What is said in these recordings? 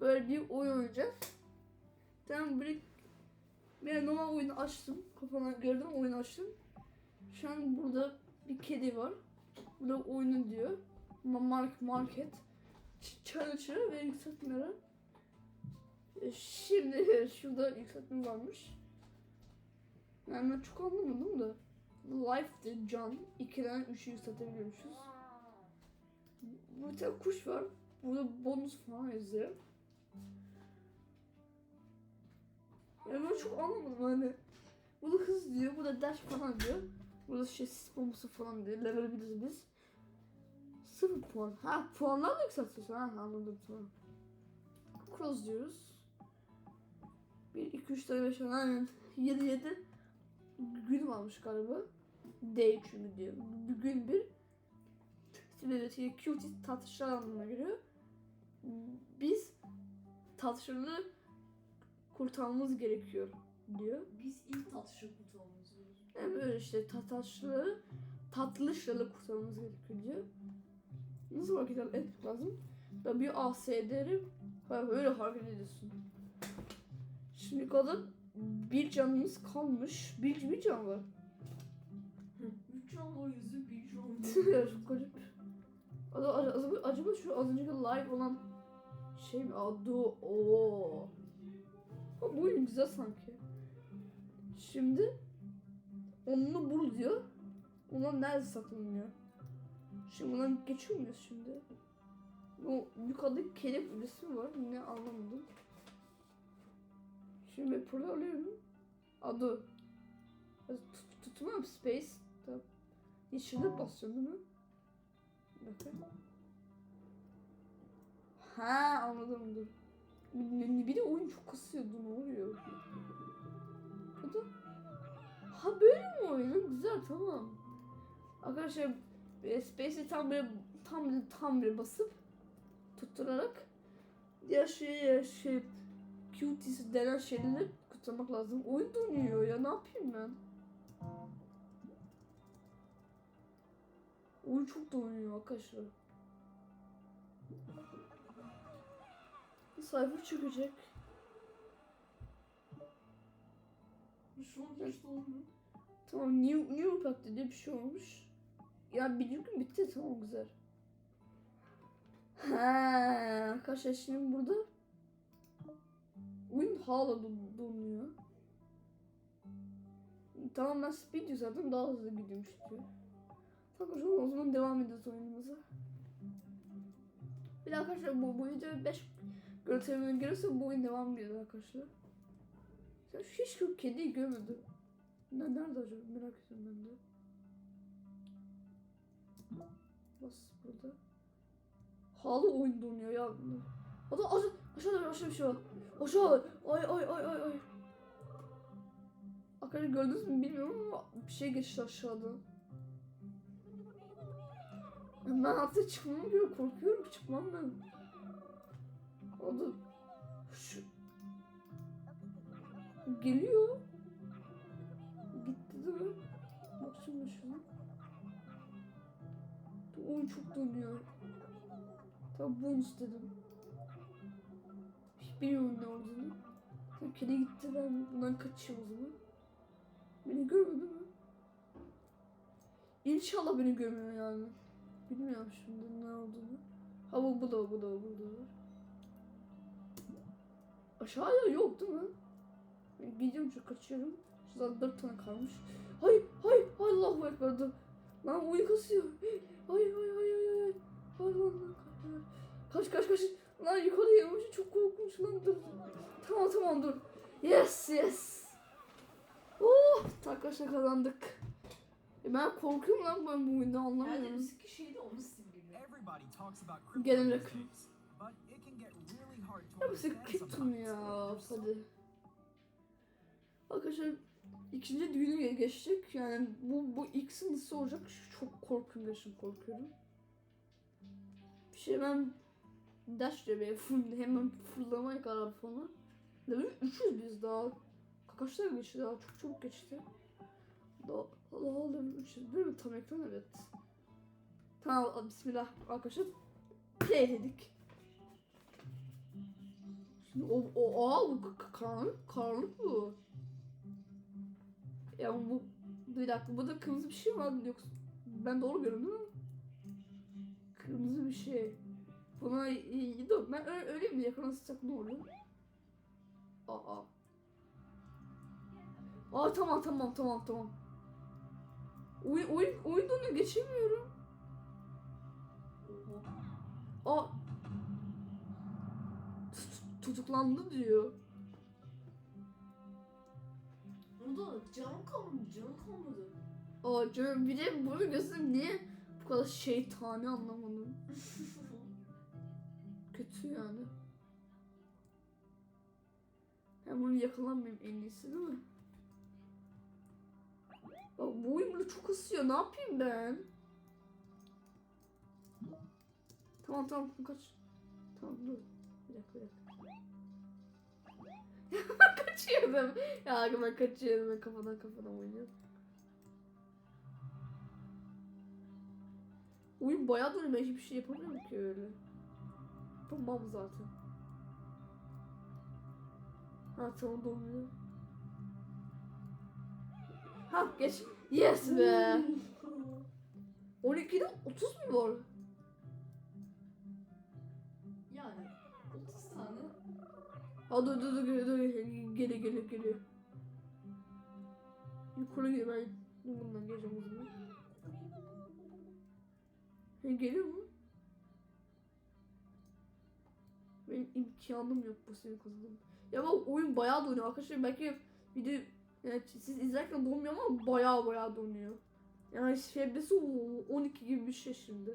Böyle bir oyun oynayacağız. Tamam bir bir normal oyunu açtım. Kafana gördüm oyunu açtım. Şu an burada bir kedi var. Burada oyunu diyor. Ma- Mark market. Ç- Challenger'ı ve yükseltmeleri. Şimdi şurada yükseltme varmış. Yani ben çok anlamadım da. Life'de can. 2'den 3'ü yükseltebiliyormuşuz. Burada kuş var. Burada bonus falan yazıyor. Yani ben çok anlamadım hani. Burada hız diyor, burada dash falan diyor. Burada şey sis bombası falan diyor. Level biliriz biz. Sıfır puan. Ha puanlarla yükseltiyorsun. Ha anladım tamam. Cross diyoruz. 1, 2, 3, 4, 5, 6, aynen. 7, 7 gün varmış galiba. Day çünkü diyor. Bir gün bir. Şimdi evet cutie tartışlar anlamına geliyor. Biz tartışmaları kurtarmamız gerekiyor diyor. Biz ilk tatlışı kurtulmamız lazım. Yani böyle işte tatlışları tatlışları kurtarmamız gerekiyor diyor. Nasıl hareket etmek lazım? W A S D'leri böyle hareket ediyorsun. Şimdi kadar bir canımız kalmış. Bir, bir can var. Üç can var yüzü bir can var. Çok garip. Acaba, acaba, acaba şu az önceki live olan şey mi? Adı o. Bu oyun güzel sanki. Şimdi onunu bul diyor. Ulan nerede saklanıyor? Şimdi bundan geçiyor muyuz şimdi? Bu yukarıdaki kelep resmi var. Ne anlamadım. Şimdi burada alıyorum. Adı. Tut, tutmam space. Tamam. Yeşilde basacağım değil mi? Bakın. Ha anladım dur. Bir, de oyun çok kasıyordu ne oluyor? Bu da... Ha böyle mi oyun? Güzel tamam. Arkadaşlar e, Space'i tam böyle tam böyle tam böyle basıp tutturarak diğer şey şey cuties denen şeyleri kutlamak lazım. Oyun donuyor ya ne yapayım ben? Oyun çok donuyor arkadaşlar. Çökecek. Şu an hiç dolmuyor. Tamam New, New Pack diye bir şey olmuş. Ya bir gün bitti tamam güzel. Ha, arkadaşlar şimdi burada oyun hala don- donuyor. Tamam ben speed zaten daha hızlı gidiyormuş diyor. Tamam arkadaşlar o zaman devam ediyoruz oyunumuza. Bir de arkadaşlar bu, bu video 5 görüntülerine gelirse bu oyun devam ediyor arkadaşlar. Sen hiç şu kediyi görmedim. Ne, nerede acaba? Merak ediyorum ben de. Bas burada. Halı oyun donuyor ya. Adam aşağı, aşağıda aşağıda bir şey var. Aşağı. Ay ay ay ay ay. Arkadaşlar gördünüz mü bilmiyorum ama bir şey geçti aşağıda. Ben artık çıkmam gibi korkuyorum çıkmam ben. O da şu geliyor. Gitti değil mi? Bak şimdi şuna. Oyun çok dönüyor. Tabi bonus dedim. Hiç bilmiyorum ne olduğunu. Tabii kedi gitti ben bundan kaçayım o zaman. Beni görmedi mi? İnşallah beni görmüyor yani. Bilmiyorum şimdi ne olduğunu. Ha bu, da bu da bu da. Aşağıya yok değil mi? Ben gidiyorum çok kaçıyorum. Şurada dört tane kalmış. Hay hay Allahu Ekber dur. Lan oyun kasıyor. Hay hay hay hay hay. Hay lan lan kaç kaç kaç. Lan yukarı yemiş çok korkunç lan dur. Tamam tamam dur. Yes yes. Oh arkadaşlar kazandık. E ben korkuyorum lan ben bu oyunda Yani anlamıyorum. eski şeyde onu simgeliyor. To Ya bu sometimes. ya hadi. Arkadaşlar ikinci düğünü geçtik. Yani bu bu X'in nasıl olacak çok korkuyorum gerçekten korkuyorum. Bir şey ben dash diye full, hemen fırlamaya karar falan. Level 300 biz daha. Kaç dakika geçti daha çok çabuk geçti. Daha, daha level 300 değil mi? Tam ekran evet. Tamam bismillah arkadaşlar. Play dedik. O, o, aa, bu karanlık, karanlık bu. Ya bu, bir dakika, burada kırmızı bir şey var yoksa ben doğru görüyorum değil mi? Kırmızı bir şey. Buna iyi dur. Ben öyle, öyle mi yakalanırsak ne oluyor? Aa. Aa tamam tamam tamam tamam. Oyun oyun oyun donuyor geçemiyorum. Aa. Tut- tutuklandı diyor. Burada can kalmadı, can kalmadı. Aa canım bir de bunu gözüm niye bu kadar şeytani anlamadım. Kötü yani. Ben bunu yakalanmayayım en iyisi değil mi? Bak bu oyun bunu çok ısıyor. Ne yapayım ben? Tamam tamam kaç. Tamam dur. Bir dakika bir dakika. Kaçıyordum. Ya ben kaçıyordum. Ben kafadan kafadan oynuyorum. Oyun bayağı dönüyor. Ben hiçbir şey yapamıyorum ki öyle. Tamam zaten. Ha tamam donuyor. Ha geç. Yes be. 12'de 30 mu var? Ha dur dur dur dur geliyor geliyor geliyor. Yukarı geliyor ben bundan geleceğim o zaman. Geliyor mu? Benim imkanım yok bu seni kazanım. Ya bak oyun bayağı donuyor arkadaşlar belki video yani siz izlerken donmuyor ama bayağı bayağı donuyor. Yani FBS'i 12 gibi bir şey şimdi.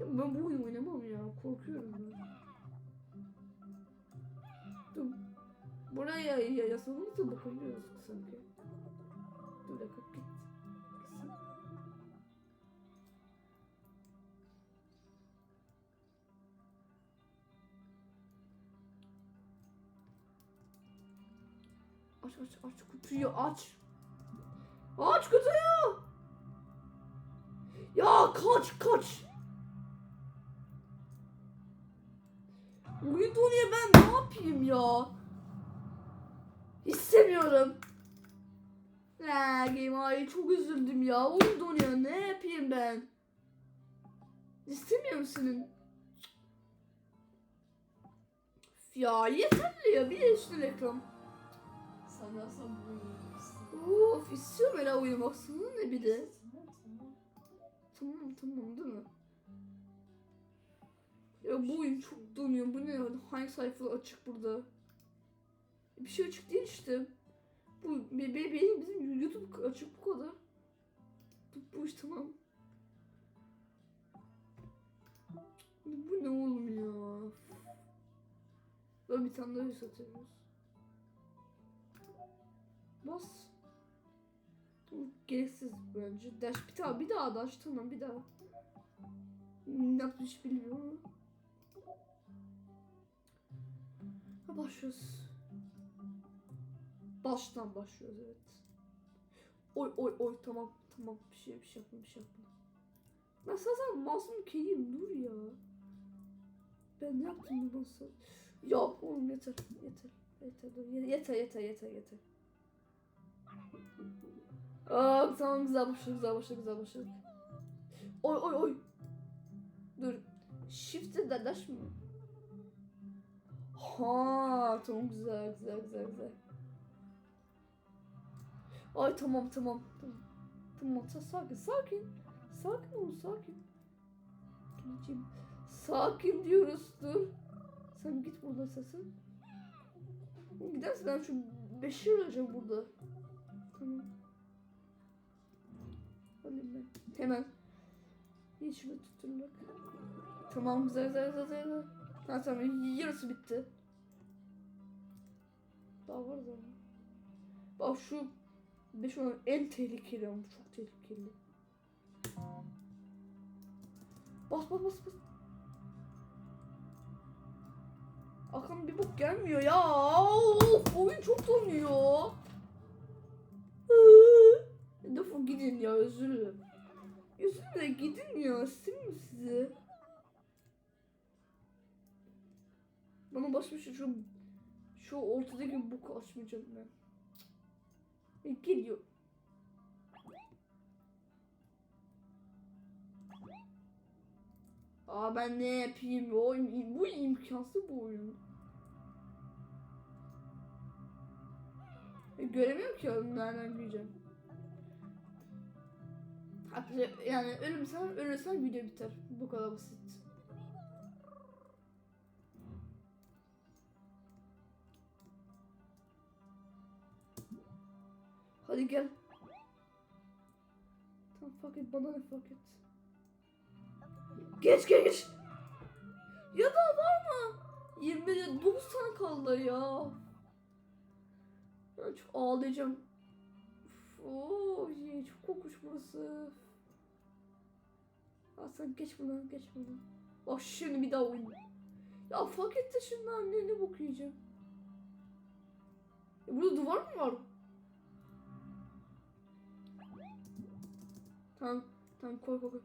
Ya ben bu oyunu oynamam ya korkuyorum ben. Buraya ya yasalımız da bakabiliyoruz sanki. Dur dakika git. Gitsin. Aç aç aç kutuyu aç. Aç kutuyu. Ya kaç kaç. Oyun donuyor ben ne yapayım ya? İstemiyorum. Ne game ay çok üzüldüm ya. Oyun donuyor ne yapayım ben? İstemiyorum senin. Ya yeterli ya bir de üstüne reklam. Sen dersen bu oynayacaksın. Of istiyorum öyle uyumak sana ne bir de. Tamam tamam. Tamam tamam değil mi? Ya bu oyun çok donuyor. Bu ne? Hangi sayfa açık burada? Bir şey açık değil işte. Bu be, bizim YouTube açık bu kadar. Bu, bu iş tamam. Bu ne oğlum ya? Böyle bir tane daha yüz atıyoruz. Bas. Bu gereksiz bence. Dash bir daha bir daha dash tamam bir daha. Ne yapmış bilmiyorum. Ha, başlıyoruz. Baştan başlıyoruz evet. Oy oy oy tamam tamam bir şey bir şey yapma bir şey yapma. Ben zaten masum keyim dur ya. Ben ne yaptım bu masa? Ya oğlum yeter yeter yeter dur yeter yeter yeter yeter. Aa tamam güzel başladık güzel başladık güzel başladık. Oy oy oy. Dur. Shift'e de dash mı? Ha tamam güzel güzel güzel güzel. Ay tamam tamam tamam. Tamam sa- sakin sakin. Sakin ol sakin. Geleceğim. Sakin diyoruz dur. Sen git buradan sesin. Gidersen ben şu beşi öleceğim burada. Tamam. Alayım ben. Hemen. Hiç mi tutunduk? Tamam güzel güzel güzel güzel. Ha tamam yarısı bitti. Daha var da. Bak şu beş olan en tehlikeli ama çok tehlikeli. Bas bas bas bas. Akan bir bok gelmiyor ya. Of, oyun çok donuyor. Defol gidin ya özür dilerim. Dilerim gidin ya. Sim sizi. Bana başka bir şey şu şu ortadaki boku açmayacağım ben. Geliyor. Aa ben ne yapayım? O bu imkansız bu oyun. E, göremiyorum ki onu nereden göreceğim. Hatta yani ölümsen ölürsen video biter. Bu kadar basit. Hadi gel. Tamam fuck it bana ne fuck it. Geç geç. Ya daha var mı? 20 9 tane kaldı ya. Ben çok ağlayacağım. Oo, çok kokmuş burası. Sen geç buradan geç buradan. Bak şimdi bir daha oyun. Ya fuck it de şimdi ben ne, ne bok yiyeceğim. Burada duvar mı var? Tamam. Tamam koy koy koy.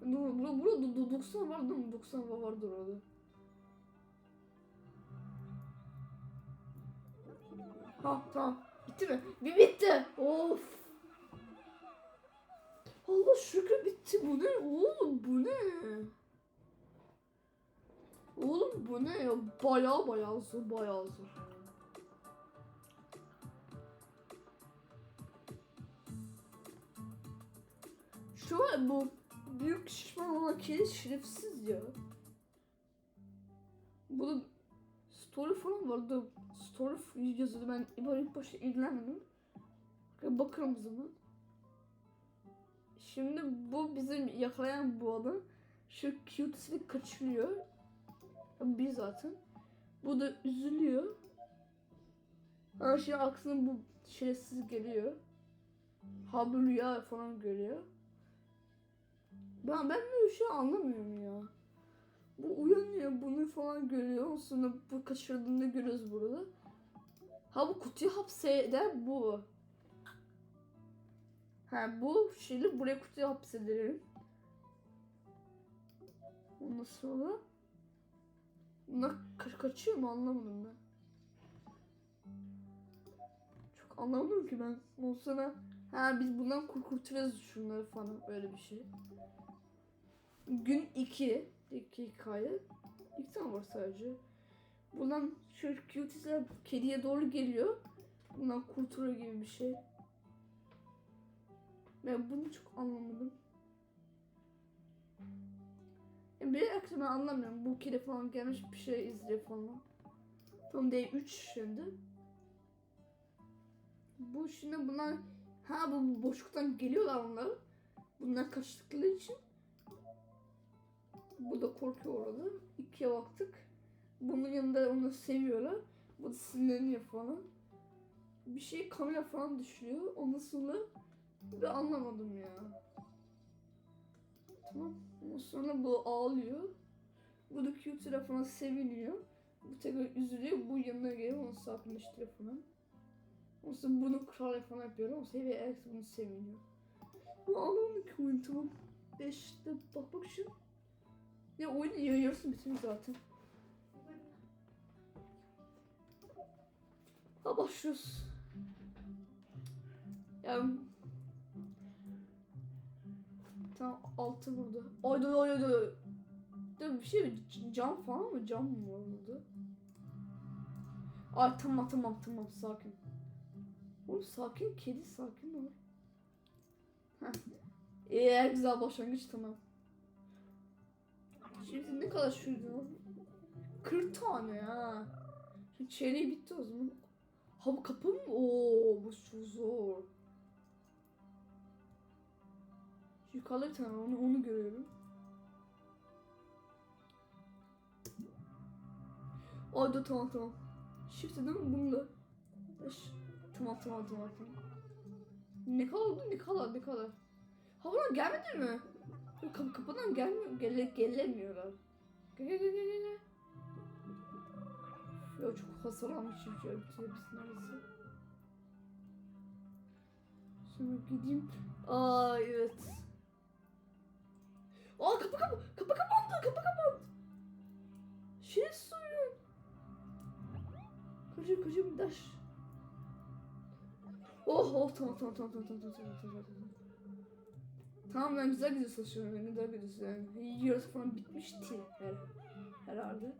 Dur, burada, burada do- do- 90 var değil mi? 90 var vardır orada. Ha tamam. Bitti mi? Bir bitti. Of. Allah şükür bitti. Bu ne? Oğlum bu ne? Oğlum bu ne ya? Baya baya zor. Baya zor. Şu an bu büyük şişman olan kedi şerefsiz ya. Bunun story falan vardı. Story yazıyordu ben böyle ilk ilgilenmedim. Bakalım zaman. Şimdi bu bizim yakalayan bu adam şu cute'sini kaçırıyor. Bir zaten. Bu da üzülüyor. Ama şimdi aksine bu şerefsiz geliyor. Ha bu rüya falan görüyor. Ben ben böyle şey anlamıyorum ya. Bu uyanıyor bunu falan görüyor. Sonra bu kaçırdığını görüyoruz burada. Ha bu kutuyu hapseder bu. Ha bu şeyi buraya kutuya hapsederim. Ondan sonra Bunlar ka- kaçıyor mu anlamadım ben. Çok anlamadım ki ben. Sonra ha biz bundan kur kurtarırız şunları falan öyle bir şey. Gün 2 2 hikaye. İki tane var sadece. Bundan şu cutis'e kediye doğru geliyor. Bundan kurtuluyor gibi bir şey. Ben bunu çok anlamadım. Yani bir akşam ben anlamıyorum. Bu kedi falan gelmiş bir şey izliyor falan. Tam day 3 şimdi. Bu şimdi bunlar ha bu boşluktan geliyorlar onlar. Bunlar kaçtıkları için bu da korkuyor orada. İkiye baktık. Bunun yanında onu seviyorlar. Bu da sinirleniyor falan. Bir şey kamera falan düşüyor. Ondan sonra bir anlamadım ya. Tamam. Ondan sonra bu ağlıyor. Bu da cute falan seviniyor. Bu tekrar üzülüyor. Bu yanına geliyor. Onu sakinleştiriyor falan. Ondan sonra bunu kral falan yapıyor. Ama seviye Alex bunu seviniyor. Ama anlamadım ki oyun tamam. Beşte bak bak şu. Oyunu ya- yarısı bitirmiş zaten. Ha başlıyoruz. Yani Tamam altı burada. Ay dur ay dur. Dur bir şey mi? Cam falan mı? Cam mı var burada? Ay tamam tamam tamam sakin. Oğlum sakin kedi sakin ol. Heh. Ee, güzel başlangıç tamam. Şimdi ne kadar şuydu? 40 tane ha. Şimdi çeyreği bitti o zaman. Ha bu kapı mı? Oo bu çok zor. Yukarıda bir tane onu, onu görüyorum. Dur tamam tamam. Shift değil mi? Bunu. Tamam tamam tamam tamam. Ne kadar oldu ne kadar ne kadar. Ha bunlar gelmedi mi? Kapı kapıdan gelmiyor. Gele, gelemiyorlar. Gel gel gel gel gel. Ya çok hasar almışım şu hepsinin arası. Şimdi gideyim. Aa evet. Aa kapı kapı kapı kapandı kapı kapandı. Şey suyun. kaçır kaçır daş. Oh oh tamam tamam tamam tamam tamam tamam tamam tamam tamam. Ben güzel gidiyorsun şu an güzel gidiyorsun yani. Yarısı falan bitmişti her, herhalde.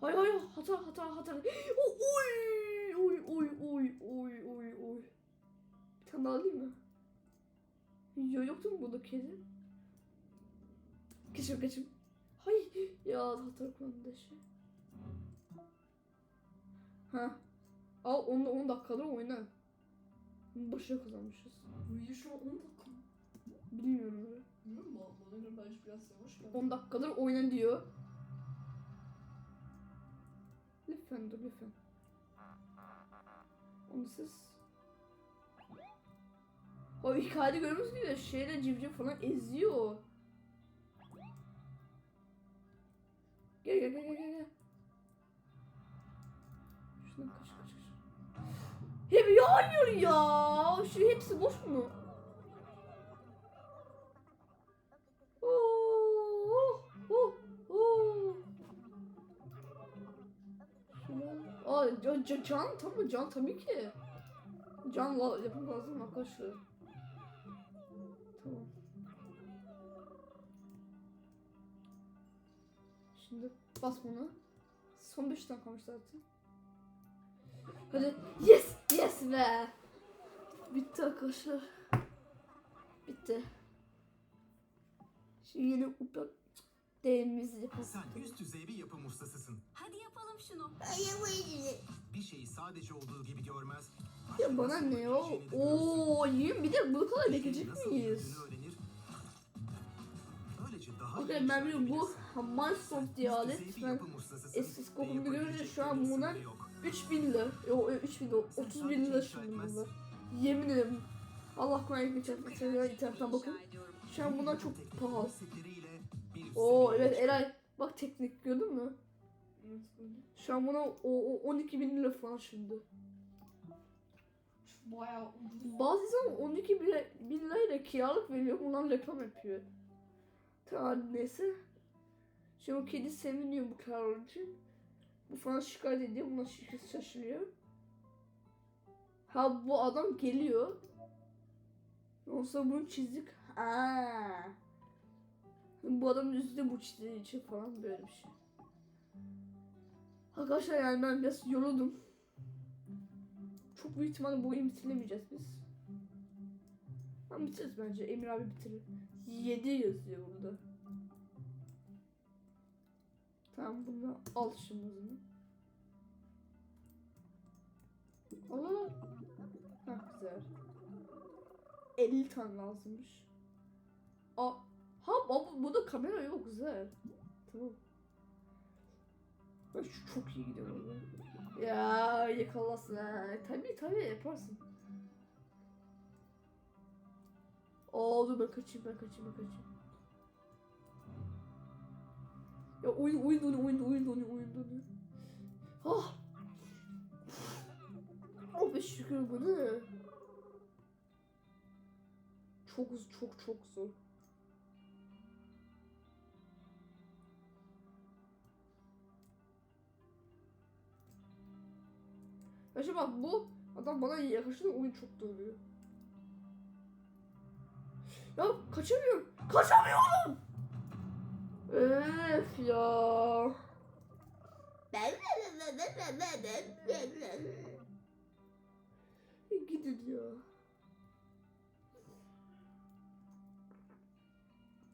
Hay hay hata hata hata. Oy oy oy oy oy oy oy. Bir tane daha alayım mı? Ya yoktu mu burada kedi? Geçim geçim. Hay ya hata kullandı şey. Ha. Al onu da 10 dakikada oyna. Başa kazanmışız. Uyuyor şu an 10 dakika? Bilmiyorum öyle. Bilmiyorum mu? Bana göre bence biraz yavaş geldi. 10 dakikadır oyna diyor. Lütfen dur lütfen. Onu siz... O hikayede görmüş gibi şeyle civciv falan eziyor. Gel gel gel gel gel. Hep yağıyor ya. Şu hepsi boş mu? Oh, oh, oh. Aa, can, can, can tamam can tabii ki. Can yapım lazım arkadaşlar. Tamam. Şimdi bas bunu. Son 5 tane kalmış zaten. Hadi yes yes be. Bitti arkadaşlar. Bitti. Şimdi yine upak değerimizi yapalım. Sen üst düzey bir yapım ustasısın. Hadi yapalım şunu. Bir şeyi sadece olduğu gibi görmez. Ya bana ne o? Oo, yiyeyim bir de bu kadar bekleyecek miyiz? Okey ben biliyorum bu işleyebilirsin. Microsoft diye alet. Ben eski skopumda görünce şu an yok. 3000 lira. Yo 3000 lira. Sen 30 sadece bin lira şimdi bunlar. Yemin ederim. Allah kolaylık geçer. Mesela internetten bakın. Şu an bunlar çok pahalı. Oo evet. Eray. Bak teknik gördün mü? Şu an buna o, o 12 bin lira falan şimdi. Bayağı ucuz. Bazı insan 12 bin bin lirayla kiralık veriyor. Bundan reklam yapıyor. Tamam neyse. Şimdi o kedi seviniyor bu karar için. Bu falan şikayet ediyor. Bundan şirket şaşırıyor. Ha bu adam geliyor. Ondan bunu çizdik. Aa. Bu adamın üstünde bu çizdiği için falan böyle bir şey. Arkadaşlar yani ben biraz yoruldum. Çok büyük ihtimalle bu oyunu bitiremeyeceğiz biz. Ama bitiririz bence. Emir abi bitirir. 7 yazıyor burada. Tamam bunu al şimdi Allah. Ha güzel. 50 tane lazımmış. Aa, ha bu, bu da kamera yok güzel. Tamam. Bak şu çok iyi gidiyor. Ya yakalasın ha. Tabii tabii yaparsın. Aa dur ben kaçayım ben kaçayım ben kaçayım. Ya oyun oyun donuyor oyun oyun donuyor oyun donuyor. Ah. Oh be şükür bu ne? Çok çok çok zor. Şimdi bak bu adam bana yaklaştı oyun çok dövüyor. Ya kaçamıyorum. Kaçamıyorum. Öf ya. Gidin ya.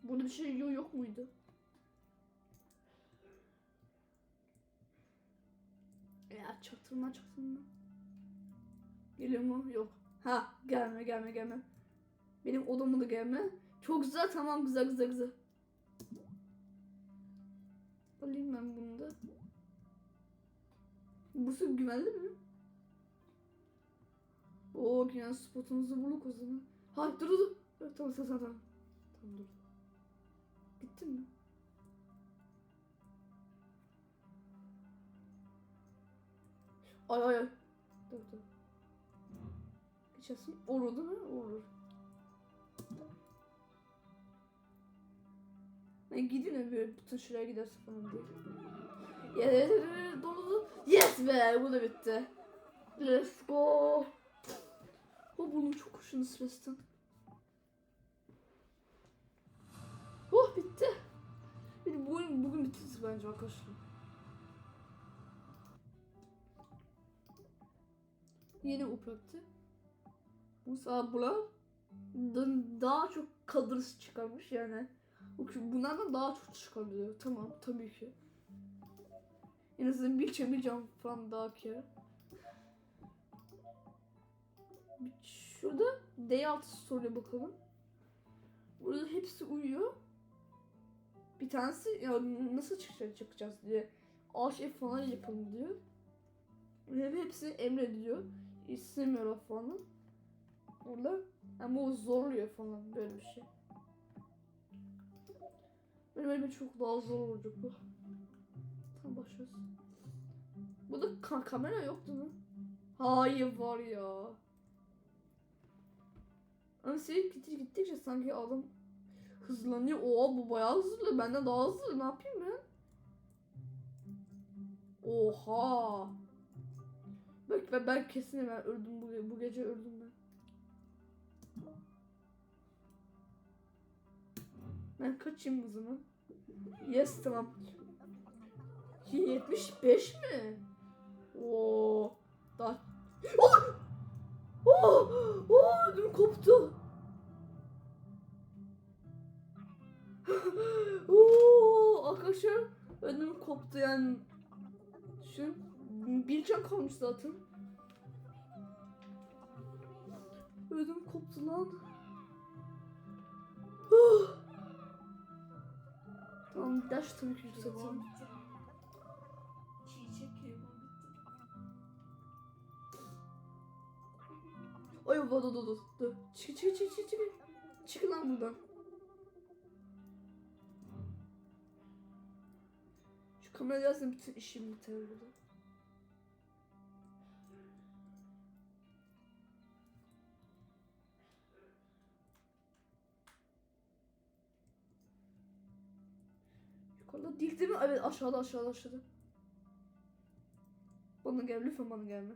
Burada bir şey yok, yok muydu? Ya çaktırma çaktırma. Geliyor mu? Yok. Ha gelme gelme gelme. Benim odama da gelme. Çok güzel tamam güzel güzel güzel. Alayım ben bunu da. Burası güvenli mi? Oo yine spotunuzu bulduk o zaman. Ha dur dur dur. Tamam tamam tamam. Tamam Tamam, dur. Gittin mi? Ay ay ay. Dur dur. Geçersin. Olur değil mi? Olur. Hani gidin böyle bütün şuraya giderse falan diye. Dolu. Yes be bu da bitti. Let's go. O bunun çok hoşunu stresten. Oh bitti. Bir de bugün, bugün bitti bence arkadaşlar. Yeni upraktı. Bu sabla daha çok kadırız çıkarmış yani. Bu- Bunlardan daha çok çıkabiliyor. Tamam tabii ki. En azından bir çemir cam falan daha ki. Şurada D6 soruya bakalım. Burada hepsi uyuyor. Bir tanesi ya nasıl çıkacak çıkacağız diye. Aşef falan yapalım diyor. Ve hepsi emrediyor. İstemiyorlar falan. Orada ama o zorluyor falan böyle bir şey. Benim elime çok daha zor olacak bu. Tamam başlıyoruz. Burada ka- kamera yoktu mu? Hayır var ya. Ama sevip gittikçe gittikçe sanki adam hızlanıyor. Oha bu bayağı hızlı. Benden daha hızlı. Ne yapayım ben? Oha. Bak ben, ben kesin ben öldüm bu, bu gece öldüm ben. Ben kaçayım o zaman? Yes tamam. 75 mi? Oo. Daha... Oh! Oh! Ödüm koptu. Oo! Arkadaşlar ödüm koptu yani. Şu bir can kalmış zaten. Ödüm koptu lan. Oh! Tamam daş tabii ki satayım. Dur dur dur. dur. Çık çık çık çık çık. Çık lan buradan. Şu kamerayı yazsın bütün işim biter burada. Yukarıda değil değil mi? Evet aşağıda aşağıda aşağıda. Bana gel lütfen bana gelme.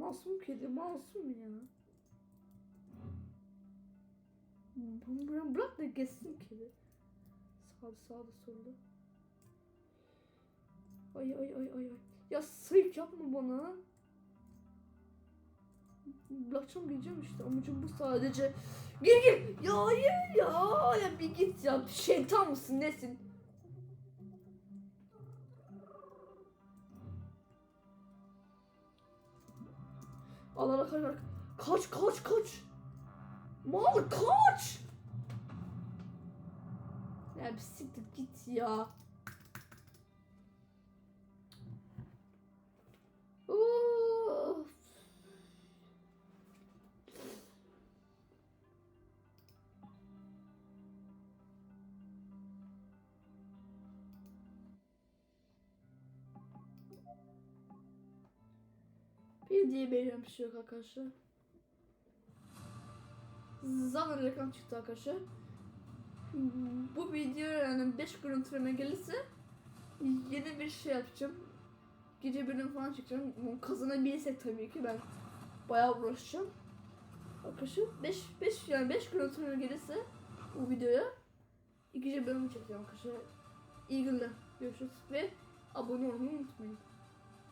Masum kedi masum ya. Bırak, bırak da geçsin kedi. Sağda sağda solda. Ay ay ay ay ay. Ya sayık yapma bana. Bırakacağım diyeceğim işte amacım bu sadece. Gir gir. Ya hayır ya. Ya bir git ya. Şeytan mısın nesin? Allah kaç kaç kaç kaç. Mal kaç. Ya bir siktir git ya. Bir diye bir şey yok arkadaşlar. Zaten reklam çıktı arkadaşlar. Bu video yani 5 görüntüleme gelirse yeni bir şey yapacağım. Gece bölüm falan çekeceğim. Bunu Kazanabilirsek tabii ki ben bayağı uğraşacağım. Arkadaşlar 5 5 yani 5 görüntüleme gelirse bu videoya ikinci bölümü çekeceğim arkadaşlar. İyi günler. Görüşürüz ve abone olmayı unutmayın.